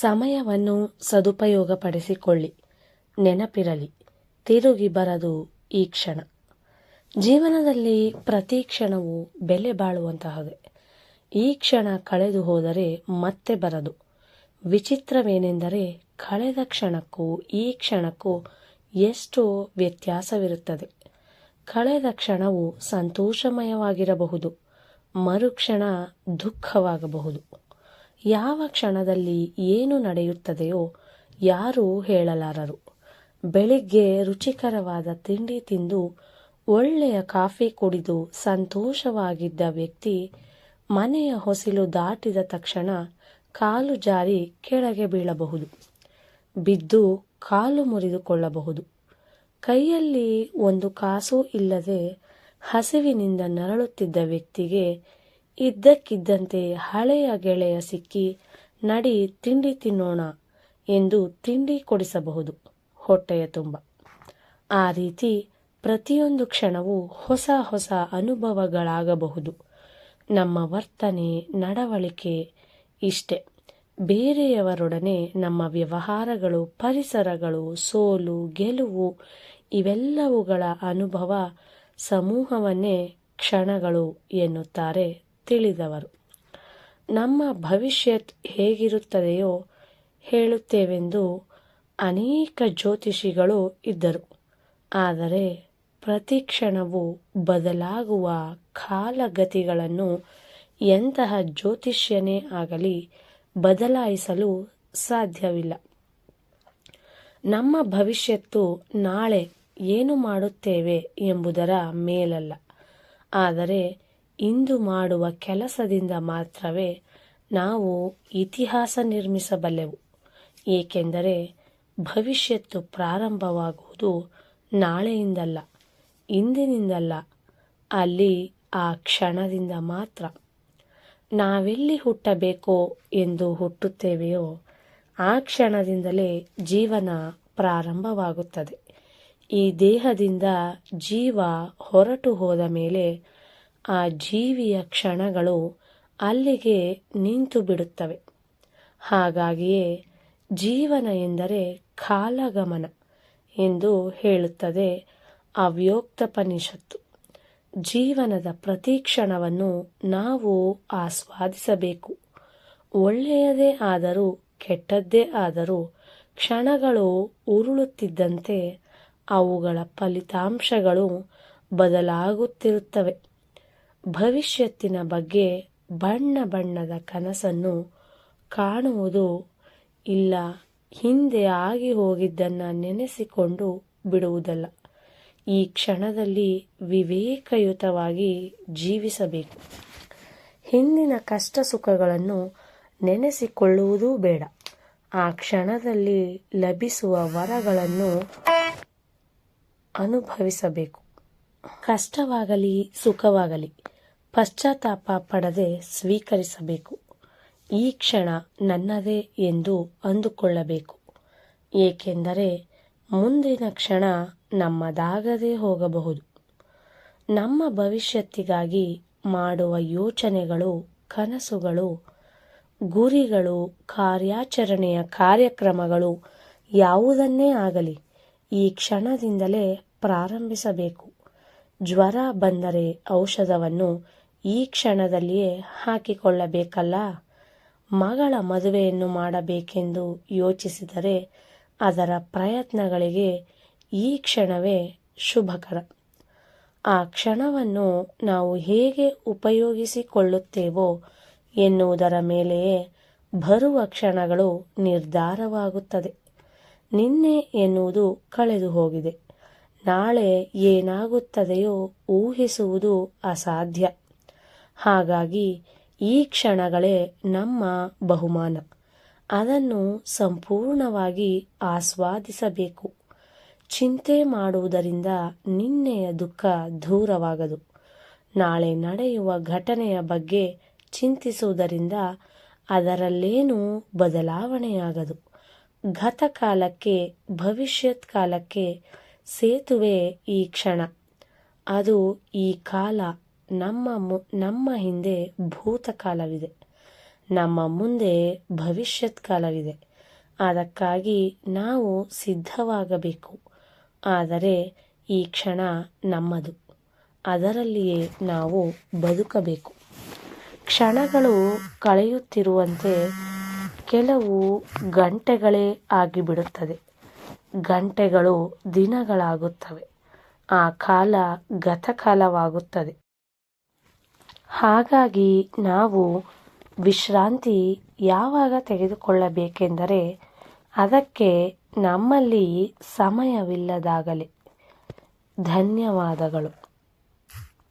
ಸಮಯವನ್ನು ಸದುಪಯೋಗಪಡಿಸಿಕೊಳ್ಳಿ. ನೆನಪಿರಲಿ, ತಿರುಗಿ ಬರದು ಈ ಕ್ಷಣ. ಜೀವನದಲ್ಲಿ ಪ್ರತಿ ಕ್ಷಣವೂ ಬೆಲೆ ಬಾಳುವಂತಹದೆ ಈ ಕ್ಷಣ ಕಳೆದು ಹೋದರೆ ಮತ್ತೆ ಬರದು. ವಿಚಿತ್ರವೇನೆಂದರೆ ಕಳೆದ ಕ್ಷಣಕ್ಕೂ ಈ ಕ್ಷಣಕ್ಕೂ ಎಷ್ಟು ವ್ಯತ್ಯಾಸವಿರುತ್ತದೆ. ಕಳೆದ ಕ್ಷಣವು ಸಂತೋಷಮಯವಾಗಿರಬಹುದು, ಮರುಕ್ಷಣ ದುಃಖವಾಗಬಹುದು. ಯಾವ ಕ್ಷಣದಲ್ಲಿ ಏನು ನಡೆಯುತ್ತದೆಯೋ ಯಾರೂ ಹೇಳಲಾರರು. ಬೆಳಿಗ್ಗೆ ರುಚಿಕರವಾದ ತಿಂಡಿ ತಿಂದು ಒಳ್ಳೆಯ ಕಾಫಿ ಕುಡಿದು ಸಂತೋಷವಾಗಿದ್ದ ವ್ಯಕ್ತಿ ಮನೆಯ ಹೊಸಿಲು ದಾಟಿದ ತಕ್ಷಣ ಕಾಲು ಜಾರಿ ಕೆಳಗೆ ಬೀಳಬಹುದು. ಬಿದ್ದು ಕಾಲು ಮುರಿದುಕೊಳ್ಳಬಹುದು. ಕೈಯಲ್ಲಿ ಒಂದು ಕಾಸು ಇಲ್ಲದೆ ಹಸಿವಿನಿಂದ ನರಳುತ್ತಿದ್ದ ವ್ಯಕ್ತಿಗೆ ಇದ್ದಕ್ಕಿದ್ದಂತೆ ಹಳೆಯ ಗೆಳೆಯ ಸಿಕ್ಕಿ ನಡಿ ತಿಂಡಿ ತಿನ್ನೋಣ ಎಂದು ತಿಂಡಿ ಕೊಡಿಸಬಹುದು ಹೊಟ್ಟೆಯ ತುಂಬ. ಆ ರೀತಿ ಪ್ರತಿಯೊಂದು ಕ್ಷಣವೂ ಹೊಸ ಹೊಸ ಅನುಭವಗಳಾಗಬಹುದು. ನಮ್ಮ ವರ್ತನೆ, ನಡವಳಿಕೆ ಇಷ್ಟೆ. ಬೇರೆಯವರೊಡನೆ ನಮ್ಮ ವ್ಯವಹಾರಗಳು, ಪರಿಸರಗಳು, ಸೋಲು, ಗೆಲುವು ಇವೆಲ್ಲವುಗಳ ಅನುಭವ ಸಮೂಹವನ್ನೇ ಕ್ಷಣಗಳು ಎನ್ನುತ್ತಾರೆ ತಿಳಿದವರು. ನಮ್ಮ ಭವಿಷ್ಯತ್ ಹೇಗಿರುತ್ತದೆಯೋ ಹೇಳುತ್ತೇವೆಂದು ಅನೇಕ ಜ್ಯೋತಿಷಿಗಳು ಇದ್ದರು. ಆದರೆ ಪ್ರತಿ ಕ್ಷಣವೂ ಬದಲಾಗುವ ಕಾಲಗತಿಗಳನ್ನು ಎಂತಹ ಜ್ಯೋತಿಷ್ಯನೇ ಆಗಲಿ ಬದಲಾಯಿಸಲು ಸಾಧ್ಯವಿಲ್ಲ. ನಮ್ಮ ಭವಿಷ್ಯತ್ತು ನಾಳೆ ಏನು ಮಾಡುತ್ತೇವೆ ಎಂಬುದರ ಮೇಲಲ್ಲ. ಆದರೆ ಇಂದು ಮಾಡುವ ಕೆಲಸದಿಂದ ಮಾತ್ರವೇ ನಾವು ಇತಿಹಾಸ ನಿರ್ಮಿಸಬಲ್ಲೆವು. ಏಕೆಂದರೆ ಭವಿಷ್ಯತ್ತು ಪ್ರಾರಂಭವಾಗುವುದು ನಾಳೆಯಿಂದಲ್ಲ, ಇಂದಿನಿಂದಲ್ಲ, ಅಲ್ಲಿ ಆ ಕ್ಷಣದಿಂದ ಮಾತ್ರ. ನಾವೆಲ್ಲಿ ಹುಟ್ಟಬೇಕೋ ಎಂದು ಹುಟ್ಟುತ್ತೇವೆಯೋ, ಆ ಕ್ಷಣದಿಂದಲೇ ಜೀವನ ಪ್ರಾರಂಭವಾಗುತ್ತದೆ. ಈ ದೇಹದಿಂದ ಜೀವ ಹೊರಟು ಹೋದ ಮೇಲೆ ಆ ಜೀವಿಯ ಕ್ಷಣಗಳು ಅಲ್ಲಿಗೆ ನಿಂತು ಬಿಡುತ್ತವೆ. ಹಾಗಾಗಿಯೇ ಜೀವನ ಎಂದರೆ ಕಾಲಗಮನ ಎಂದು ಹೇಳುತ್ತದೆ ಅವ್ಯೋಕ್ತಪನಿಷತ್ತು. ಜೀವನದ ಪ್ರತಿ ಕ್ಷಣವನ್ನು ನಾವು ಆಸ್ವಾದಿಸಬೇಕು. ಒಳ್ಳೆಯದೇ ಆದರೂ ಕೆಟ್ಟದ್ದೇ ಆದರೂ ಕ್ಷಣಗಳು ಉರುಳುತ್ತಿದ್ದಂತೆ ಅವುಗಳ ಫಲಿತಾಂಶಗಳು ಬದಲಾಗುತ್ತಿರುತ್ತವೆ. ಭವಿಷ್ಯತ್ತಿನ ಬಗ್ಗೆ ಬಣ್ಣ ಬಣ್ಣದ ಕನಸನ್ನು ಕಾಣುವುದು ಇಲ್ಲ, ಹಿಂದೆ ಆಗಿ ಹೋಗಿದ್ದನ್ನು ನೆನೆಸಿಕೊಂಡು ಬಿಡುವುದಲ್ಲ. ಈ ಕ್ಷಣದಲ್ಲಿ ವಿವೇಕಯುತವಾಗಿ ಜೀವಿಸಬೇಕು. ಹಿಂದಿನ ಕಷ್ಟ ಸುಖಗಳನ್ನು ನೆನೆಸಿಕೊಳ್ಳುವುದೂ ಬೇಡ. ಆ ಕ್ಷಣದಲ್ಲಿ ಲಭಿಸುವ ವರಗಳನ್ನು ಅನುಭವಿಸಬೇಕು. ಕಷ್ಟವಾಗಲಿ, ಸುಖವಾಗಲಿ ಪಶ್ಚಾತ್ತಾಪ ಪಡದೆ ಸ್ವೀಕರಿಸಬೇಕು. ಈ ಕ್ಷಣ ನನ್ನದೇ ಎಂದು ಅಂದುಕೊಳ್ಳಬೇಕು. ಏಕೆಂದರೆ ಮುಂದಿನ ಕ್ಷಣ ನಮ್ಮದಾಗದೇ ಹೋಗಬಹುದು. ನಮ್ಮ ಭವಿಷ್ಯತ್ತಿಗಾಗಿ ಮಾಡುವ ಯೋಚನೆಗಳು, ಕನಸುಗಳು, ಗುರಿಗಳು, ಕಾರ್ಯಾಚರಣೆಯ ಕಾರ್ಯಕ್ರಮಗಳು ಯಾವುದನ್ನೇ ಆಗಲಿ ಈ ಕ್ಷಣದಿಂದಲೇ ಪ್ರಾರಂಭಿಸಬೇಕು. ಜ್ವರ ಬಂದರೆ ಔಷಧವನ್ನು ಈ ಕ್ಷಣದಲ್ಲಿಯೇ ಹಾಕಿಕೊಳ್ಳಬೇಕಲ್ಲ? ಮಗಳ ಮದುವೆಯನ್ನು ಮಾಡಬೇಕೆಂದು ಯೋಚಿಸಿದರೆ ಅದರ ಪ್ರಯತ್ನಗಳಿಗೆ ಈ ಕ್ಷಣವೇ ಶುಭಕರ. ಆ ಕ್ಷಣವನ್ನು ನಾವು ಹೇಗೆ ಉಪಯೋಗಿಸಿಕೊಳ್ಳುತ್ತೇವೋ ಎನ್ನುವುದರ ಮೇಲೆಯೇ ಬರುವ ಕ್ಷಣಗಳು ನಿರ್ಧಾರವಾಗುತ್ತದೆ. ನಿನ್ನೆ ಎನ್ನುವುದು ಕಳೆದು ಹೋಗಿದೆ. ನಾಳೆ ಏನಾಗುತ್ತದೆಯೋ ಊಹಿಸುವುದು ಅಸಾಧ್ಯ. ಹಾಗಾಗಿ ಈ ಕ್ಷಣಗಳೇ ನಮ್ಮ ಬಹುಮಾನ. ಅದನ್ನು ಸಂಪೂರ್ಣವಾಗಿ ಆಸ್ವಾದಿಸಬೇಕು. ಚಿಂತೆ ಮಾಡುವುದರಿಂದ ನಿನ್ನೆಯ ದುಃಖ ದೂರವಾಗದು. ನಾಳೆ ನಡೆಯುವ ಘಟನೆಯ ಬಗ್ಗೆ ಚಿಂತಿಸುವುದರಿಂದ ಅದರಲ್ಲೇನೂ ಬದಲಾವಣೆಯಾಗದು. ಗತಕಾಲಕ್ಕೆ ಭವಿಷ್ಯತ್ ಕಾಲಕ್ಕೆ ಸೇತುವೆ ಈ ಕ್ಷಣ. ಅದು ಈ ಕಾಲ. ನಮ್ಮ ಮು, ನಮ್ಮ ಹಿಂದೆ ಭೂತಕಾಲವಿದೆ. ನಮ್ಮ ಮುಂದೆ ಭವಿಷ್ಯತ್ ಕಾಲವಿದೆ ಅದಕ್ಕಾಗಿ ನಾವು ಸಿದ್ಧವಾಗಬೇಕು. ಆದರೆ ಈ ಕ್ಷಣ ನಮ್ಮದು. ಅದರಲ್ಲಿಯೇ ನಾವು ಬದುಕಬೇಕು. ಕ್ಷಣಗಳು ಕಳೆಯುತ್ತಿರುವಂತೆ ಕೆಲವು ಗಂಟೆಗಳೇ ಆಗಿಬಿಡುತ್ತದೆ. ಗಂಟೆಗಳು ದಿನಗಳಾಗುತ್ತವೆ. ಆ ಕಾಲ ಗತಕಾಲವಾಗುತ್ತದೆ ಹಾಗಾಗಿ ನಾವು ವಿಶ್ರಾಂತಿ ಯಾವಾಗ ತೆಗೆದುಕೊಳ್ಳಬೇಕೆಂದರೆ ಅದಕ್ಕೆ ನಮ್ಮಲ್ಲಿ ಸಮಯವಿಲ್ಲದಾಗಲಿ. ಧನ್ಯವಾದಗಳು.